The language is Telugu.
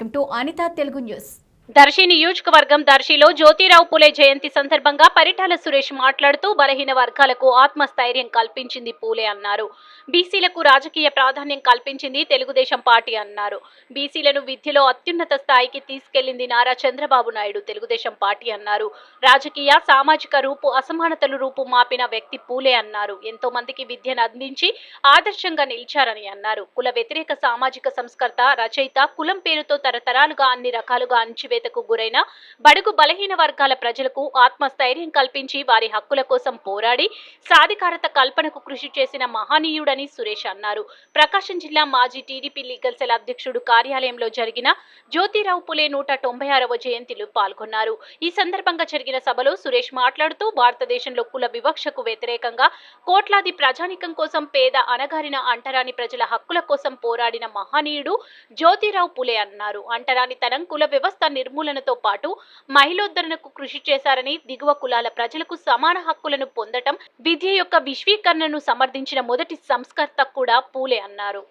అంటూ అనిత తెలుగు న్యూస్. దర్శి నియోజకవర్గం దర్శిలో జ్యోతిరావు పులే జయంతి సందర్భంగా పరిటాల సురేష్ మాట్లాడుతూ బలహీన వర్గాలకు ఆత్మస్థైర్యం కల్పించింది పూలే అన్నారు. బీసీలకు రాజకీయ ప్రాధాన్యం కల్పించింది తెలుగుదేశం పార్టీ అన్నారు. బీసీలను విద్యలో అత్యున్నత స్థాయికి తీసుకెళ్ళింది నారా చంద్రబాబు నాయుడు తెలుగుదేశం పార్టీ అన్నారు. రాజకీయ సామాజిక రూపు అసమానతలు రూపు మాపిన వ్యక్తి పూలే అన్నారు. ఎంతో మందికి విద్యను అందించి ఆదర్శంగా నిలిచారని అన్నారు. కుల వ్యతిరేక సామాజిక సంస్కర్త రచయిత కులం పేరుతో తరతరాలుగా అన్ని రకాలుగా అణచివేతకు గురైన బడుగు బలహీన వర్గాల ప్రజలకు ఆత్మస్థైర్యం కల్పించి వారి హక్కుల కోసం పోరాడి సాధికారత కల్పనకు కృషి చేసిన మహనీయుడని సురేష్ అన్నారు. ప్రకాశం జిల్లా మాజీ టీడీపీ లీగల్ సెల్ అధ్యక్షుడు కార్యాలయంలో జరిగిన జ్యోతిరావు పులే నూట తొంభై ఆరవ జయంతిలో పాల్గొన్నారు. ఈ సందర్భంగా జరిగిన సభలో సురేష్ మాట్లాడుతూ భారతదేశంలో కుల వివక్షకు వ్యతిరేకంగా కోట్లాది ప్రజానికం కోసం పేద అనగారిన అంటరాని ప్రజల హక్కుల కోసం పోరాడిన మహనీయుడు జ్యోతిరావు పులే అన్నారు. అంటరానితనం కుల వ్యవస్థ నిర్మూలనతో పాటు మహిళోద్ధరణకు కృషి చేశారని దిగువ కులాల ప్రజలకు సమాన హక్కులను పొందటం విద్య యొక్క విశ్వీకరణను సమర్థించిన మొదటి సంస్కర్త కూడా పూలే అన్నారు.